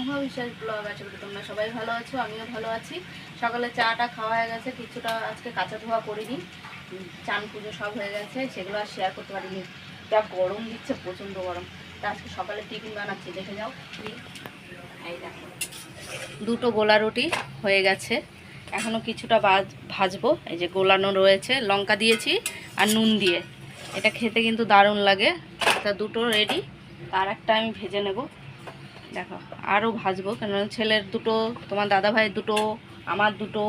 Mahabiswas blog আছে বলে তোমরা সবাই ভালো আছো, আমিও ভালো আছি। সকালে চাটা খাওয়া হয়ে গেছে, কিছুটা আজকে কাঁচা ধোয়া করিনি। চান পুজো সব হয়ে গেছে, সেগুলো আর শেয়ার করতে পারিনি। যা গরম দিচ্ছে, প্রচণ্ড গরম। তা আজকে সকালে টিফিন বানাচ্ছি, দেখে যাও। এই দেখো, দুটো গোলা রুটি হয়ে গেছে। এখনও কিছুটা ভাজবো। এই যে গোলানো রয়েছে, লঙ্কা দিয়েছি আর নুন দিয়ে। এটা খেতে কিন্তু দারুণ লাগে। তা দুটো রেডি আর একটা আমি ভেজে নেব। দেখো আরও ভাজবো কেন ছেলের দুটো, তোমার দাদা ভাইয়ের দুটো, আমার দুটো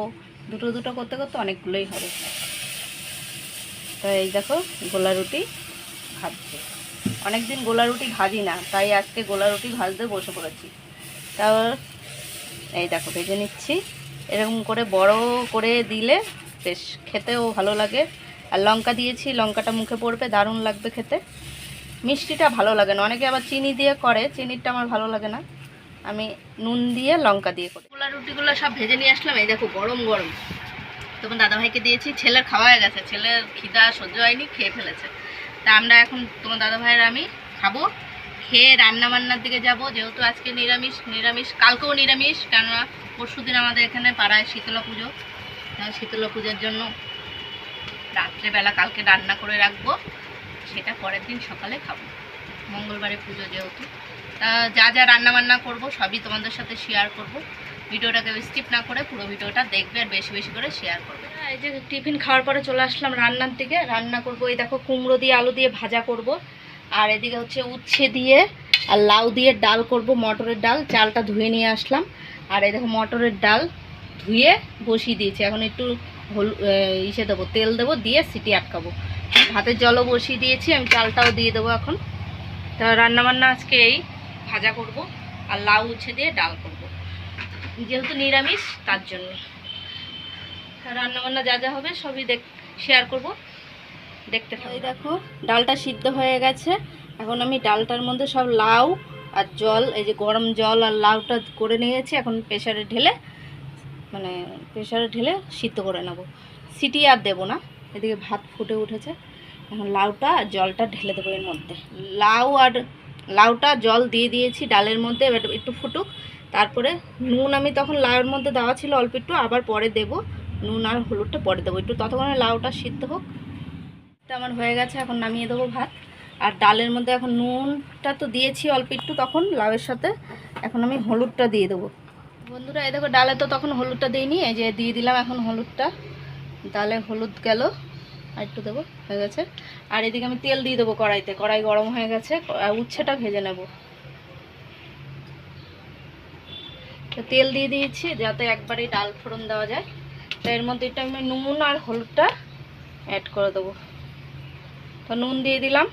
দুটো দুটো করতে করতে অনেকগুলোই হবে। তো এই দেখো, গোলা রুটি ভাজছে। অনেকদিন গোলা রুটি ভাজি না, তাই আজকে গোলা রুটি ভাজতে বসে পড়েছি। তাও এই দেখো, ভেজে নিচ্ছি। এরকম করে বড় করে দিলে বেশ খেতেও ভালো লাগে। আর লঙ্কা দিয়েছি, লঙ্কাটা মুখে পড়বে, দারুণ লাগবে খেতে। মিষ্টিটা ভালো লাগে না। অনেকে আবার চিনি দিয়ে করে চিনিটা আমার ভালো লাগে না। আমি নুন দিয়ে লঙ্কা দিয়ে করি। গোলা রুটিগুলো সব ভেজে নিয়ে আসলাম, এই দেখো গরম গরম। তোমার দাদাভাইকে দিয়েছি, ছেলের খাওয়া হয়ে গেছে। ছেলের খিদা সহ্য হয়নি, খেয়ে ফেলেছে। তা আমরা এখন তোমার দাদাভাইয়ের আমি খাব। খেয়ে রান্না বান্নার দিকে যাব, যেহেতু আজকে নিরামিষ নিরামিষ, কালকেও নিরামিষ, কেননা পরশু দিন আমাদের এখানে পাড়ায় শীতলা পুজো শীতলা পুজোর জন্য রাত্রেবেলা কালকে রান্না করে রাখব। সেটা পরের দিন সকালে খাব। মঙ্গলবারে পুজো যেহেতু। তা যা যা রান্না বান্না করব সবই তোমাদের সাথে শেয়ার করব। ভিডিওটাকে স্কিপ না করে পুরো ভিডিওটা দেখবে আর বেশি বেশি করে শেয়ার করবে। এই যে টিফিন খাওয়ার পরে চলে আসলাম রান্নার দিকে। রান্না করব, এই দেখো কুমড়ো দিয়ে, আলু দিয়ে ভাজা করব। আর এদিকে হচ্ছে উচ্ছে দিয়ে আর লাউ দিয়ে ডাল করব, মটরের ডাল। চালটা ধুয়ে নিয়ে আসলাম। আর এই দেখো মটরের ডাল ধুয়ে বসিয়ে দিয়েছি। এখন একটু হল ইসে দেবো, তেল দেবো, দিয়ে সিটি আটকাবো। ভাতের জলও বসিয়ে দিয়েছি, আমি চালটাও দিয়ে দেবো এখন। তা রান্নাবান্না আজকে এই ভাজা করব আর লাউ উচ্ছে দিয়ে ডাল করব। যেহেতু নিরামিষ, তার জন্য। রান্নাবান্না যা যা হবে সবই দেখ শেয়ার করব। দেখতে এই দেখো, ডালটা সিদ্ধ হয়ে গেছে। এখন আমি ডালটার মধ্যে সব লাউ আর জল, এই যে গরম জল আর লাউটা করে নিয়েছি, এখন প্রেশারে ঢেলে মানে প্রেশারে ঢেলে সিদ্ধ করে নেব। সিটি আর দেবো না। এদিকে ভাত ফুটে উঠেছে। এখন লাউটা জলটা ঢেলে দেবো এর মধ্যে। লাউ আর লাউটা জল দিয়ে দিয়েছি ডালের মধ্যে, এবার একটু ফুটুক। তারপরে নুন আমি তখন লাউয়ের মধ্যে দেওয়া ছিল অল্প একটু, আবার পরে দেবো। নুন আর হলুদটা পরে দেবো। একটু ততক্ষণে লাউটা সিদ্ধ হোক। এটা আমার হয়ে গেছে, এখন নামিয়ে দেবো ভাত। আর ডালের মধ্যে এখন নুনটা তো দিয়েছি অল্প একটু তখন লাউয়ের সাথে। এখন আমি হলুদটা দিয়ে দেবো। বন্ধুরা, এই দেখো ডালে তো তখন হলুদটা দিইনি, এই যে দিয়ে দিলাম এখন হলুদটা। ডালে হলুদ গেল। আর একটু দেবো, হয়ে গেছে। আর এদিকে আমি তেল দিয়ে দেবো কড়াইতে, কড়াই গরম হয়ে গেছে উচ্ছেটা ভেজে নেব। তো তেল দিয়ে দিয়েছি যাতে একবারে ডাল ফোড়ন দেওয়া যায়। তো এর মধ্যে এটা আমি নুন আর হলুদটা অ্যাড করে দেবো। তো নুন দিয়ে দিলাম।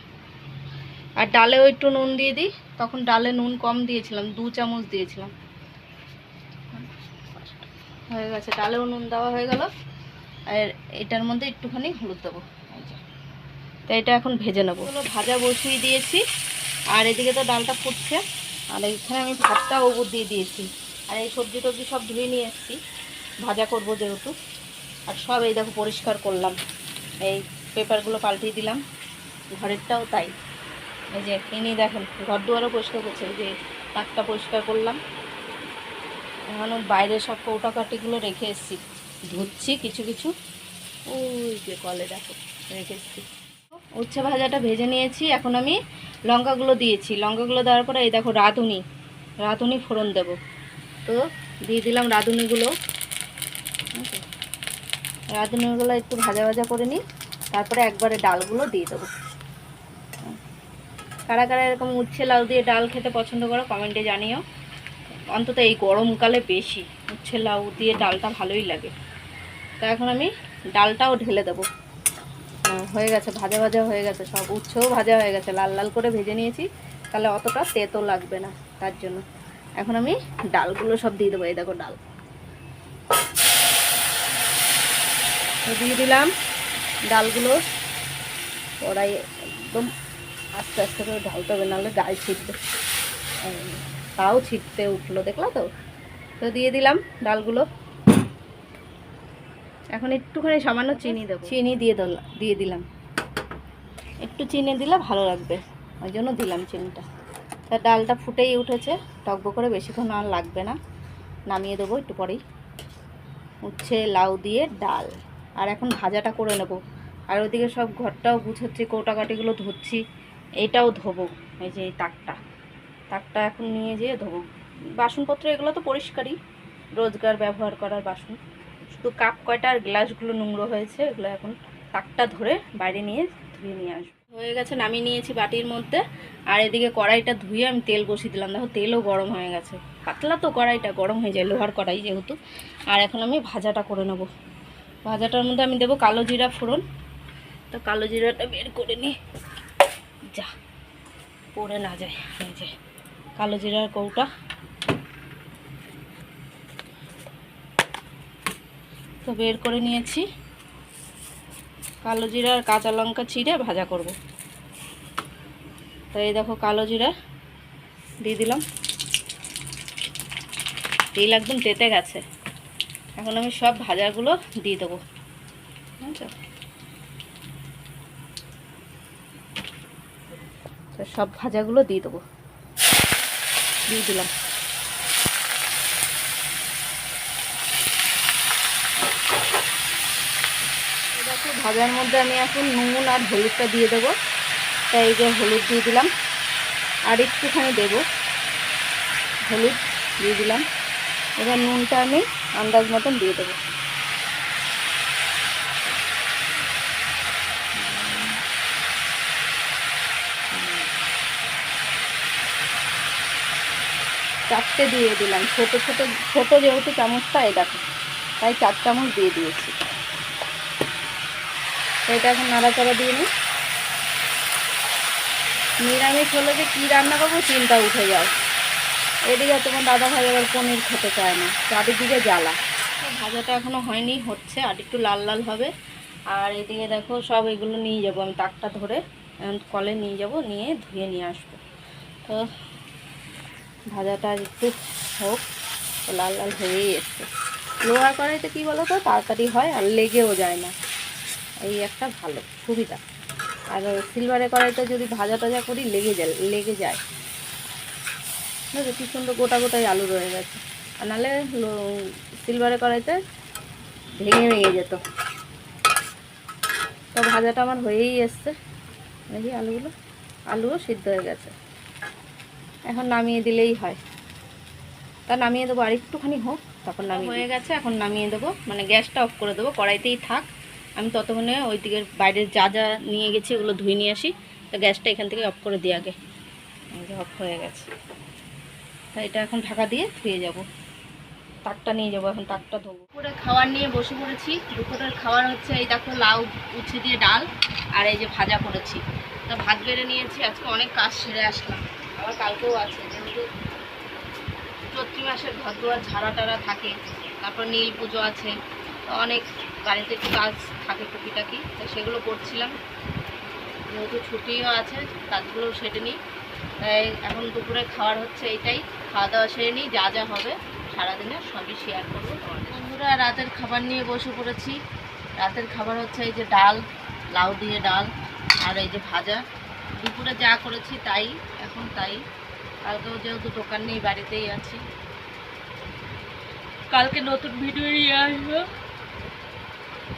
আর ডালেও একটু নুন দিয়ে দিই। তখন ডালে নুন কম দিয়েছিলাম, দু চামচ দিয়েছিলাম। হয়ে গেছে, ডালেও নুন দেওয়া হয়ে গেল। আর এটার মধ্যে একটুখানি হলুদ দেবো। তো এটা এখন ভেজে নেব। ভাজা বসিয়ে দিয়েছি। আর এদিকে তো ডালটা ফুটছে। আর এখানে আমি ভাতটা ওপর দিয়ে দিয়েছি। আর এই সবজি টবজি সব ধুয়ে নিয়ে এসেছি। ভাজা করব যেহেতু। আর সব এই দেখো পরিষ্কার করলাম। এই পেপারগুলো পাল্টিয়ে দিলাম। ঘরেরটাও তাই। এই যে ইনি দেখেন ঘর দুয়ারও পরিষ্কার করছে। এই যে তাকটা পরিষ্কার করলাম। এখনও বাইরে সব কৌটাকাটিগুলো রেখে এসেছি। ধুচ্ছি কিছু কিছু। ওই যে কলে দেখো, রেখেছি। উচ্ছে ভাজাটা ভেজে নিয়েছি। এখন আমি লঙ্কাগুলো দিয়েছি। লঙ্কাগুলো দেওয়ার পরে এই দেখো রাঁধুনি। রাঁধুনি ফোড়ন দেব। তো দিয়ে দিলাম রাঁধুনিগুলো। রাঁধুনিগুলো একটু ভাজা ভাজা করে নিই। তারপরে একবারে ডালগুলো দিয়ে দেবো। কারা কারা এরকম উচ্ছে লাউ দিয়ে ডাল খেতে পছন্দ করো কমেন্টে জানিও। অন্তত এই গরমকালে বেশি উচ্ছে লাউ দিয়ে ডালটা ভালোই লাগে। তো এখন আমি ডালটাও ঢেলে দেবো। হয়ে গেছে, ভাজা ভাজা হয়ে গেছে সব। উচ্ছেও ভাজা হয়ে গেছে, লাল লাল করে ভেজে নিয়েছি। তাহলে অতটা তেতো লাগবে না তার জন্য। এখন আমি ডালগুলো সব দিয়ে দেবো, এই দেখো ডাল। দিয়ে দিলাম ডালগুলো। কড়াই একদম আস্তে আস্তে করে ঢালতে হবে, নাহলে গায়ে ছিটবে। তাও ছিটতে উঠল, দেখলা তো? তো দিয়ে দিলাম ডালগুলো। এখন একটুখানি সামান্য চিনি দেবো। চিনি দিয়ে দিলাম দিয়ে দিলাম। একটু চিনি দিলে ভালো লাগবে, ওই জন্য দিলাম চিনিটা। তা ডালটা ফুটেই উঠেছে টকবো করে বেশিক্ষণ আর লাগবে না। নামিয়ে দেবো একটু পরেই। উচ্ছে, লাউ দিয়ে ডাল। আর এখন ভাজাটা করে নেব। আর ওইদিকে সব ঘরটাও গুছাচ্ছি, কৌটাকাটিগুলো ধুচ্ছি এটাও ধোবো, এই যে এই তাকটা। তাকটা এখন নিয়ে যেয়ে ধোবো। বাসনপত্র এগুলো তো পরিষ্কারই, রোজগার ব্যবহার করার বাসন। শুধু কাপ কয়টা আর গ্লাসগুলো নোংরা হয়েছে, এগুলো এখন তাকটা ধরে বাইরে নিয়ে ধুয়ে নিয়ে আসব। হয়ে গেছে, নামিয়ে নিয়েছি বাটির মধ্যে। আর এদিকে কড়াইটা ধুয়ে আমি তেল বসিয়ে দিলাম। দেখো, তেলও গরম হয়ে গেছে। পাতলা তো কড়াইটা, গরম হয়ে যায়, লোহার কড়াই যেহেতু। আর এখন আমি ভাজাটা করে নেব। ভাজাটার মধ্যে আমি দেবো কালো জিরা ফোড়ন। তো কালো জিরাটা বের করে নিই যা, পড়ে না যায় কালো জিরার কৌটা। তো বের করে নিয়েছি। কালো জিরা আর কাঁচা লঙ্কা চিড়ে ভাজা করব। তো এই দেখো কালো জিরা দিয়ে দিলাম। তেল একদম তেতে গেছে। এখন আমি সব ভাজাগুলো দিয়ে দেবো। বুঝছ? সব ভাজাগুলো দিয়ে দেবো। দিয়ে দিলাম দেখো ভাজার মধ্যে আমি এখন নুন আর হলুদটা দিয়ে দেবো। তাই এই যে হলুদ দিয়ে দিলাম। আর একটুখানি দেব। হলুদ দিয়ে দিলাম। এবার নুনটা আমি আন্দাজ মতন দিয়ে দেবো। চারটে দিয়ে দিলাম। ছোট ছোট ছোট যেহেতু চামচটা, এই দেখো। তাই চার চামচ দিয়ে দিয়েছি। এটা এখন নাড়াচাড়া দিয়ে নিই নিরামিষ হলে যে কী রান্না করব চিন্তা, উঠে যাও। এদিকে তোমার দাদা ভাই আবার পনির খেতে চায় না চারিদিকে জ্বালা। ভাজাটা এখনও হয়নি, হচ্ছে আর একটু লাল লাল হবে। আর এদিকে দেখো সব এগুলো নিয়ে যাব, আমি তাকটা ধরে কলে নিয়ে যাব, নিয়ে ধুয়ে নিয়ে আসব। তো ভাজাটা একটু হোক, লাল লাল হয়েই এসছে। লোহার কড়াইতে কী বলো তো, তাড়াতাড়ি হয় আর লেগেও যায় না। এই একটা ভালো সুবিধা। আর সিলভারে কড়াইতে যদি ভাজা টাজা করি লেগে যায় লেগে যায়। বুঝলো? কি সুন্দর গোটা গোটাই আলু রয়ে গেছে। আর নাহলে সিলভারে কড়াইতে ভেঙে ভেঙে যেত। তো ভাজাটা আমার হয়েই এসছে। দেখি আলুগুলো আলুও সিদ্ধ হয়ে গেছে। এখন নামিয়ে দিলেই হয়। তা নামিয়ে দেবো আর একটুখানি হোক তখন নামিয়ে হয়ে গেছে এখন নামিয়ে দেবো। মানে গ্যাসটা অফ করে দেবো কড়াইতেই থাক। আমি ততক্ষণে ওই দিকের বাইরের যা যা নিয়ে গেছি, ওগুলো ধুয়ে নিয়ে আসি। তো গ্যাসটা এখান থেকে অফ করে দিয়ে আগে। অফ হয়ে গেছে। তা এটা এখন ঢাকা দিয়ে ধুয়ে যাব। তাকটা নিয়ে যাব, এখন তাকটা ধোবো। দুপুরে খাবার নিয়ে বসে পড়েছি। দুপুরের খাবার হচ্ছে এই দেখো লাউ, উচ্ছে দিয়ে ডাল আর এই যে ভাজা করেছি। তা ভাত বেড়ে নিয়েছি, আজকে অনেক কাজ সেরে আসলাম। আবার কালকেও আছে, যেহেতু চৈত্রি মাসের ঘর ঝাড়া টাড়া থাকে, তারপর নীল পুজো আছে অনেক বাড়িতে একটু কাজ থাকে টুকিটাকি, তো সেগুলো করছিলাম। যেহেতু ছুটিও আছে, কাজগুলো সেরে নিই। তাই এখন দুপুরে খাওয়ার হচ্ছে এইটাই। খাওয়া দাওয়া সেরে নিই, যা যা হবে সারাদিনে সবই শেয়ার করব বন্ধুরা, রাতের খাবার নিয়ে বসে পড়েছি। রাতের খাবার হচ্ছে এই যে ডাল, লাউ দিয়ে ডাল আর এই যে ভাজা। দুপুরে যা করেছি তাই, এখন তাই। কালকেও যেহেতু দোকান নেই, বাড়িতেই আছি। কালকে নতুন ভিডিও নিয়ে আসব।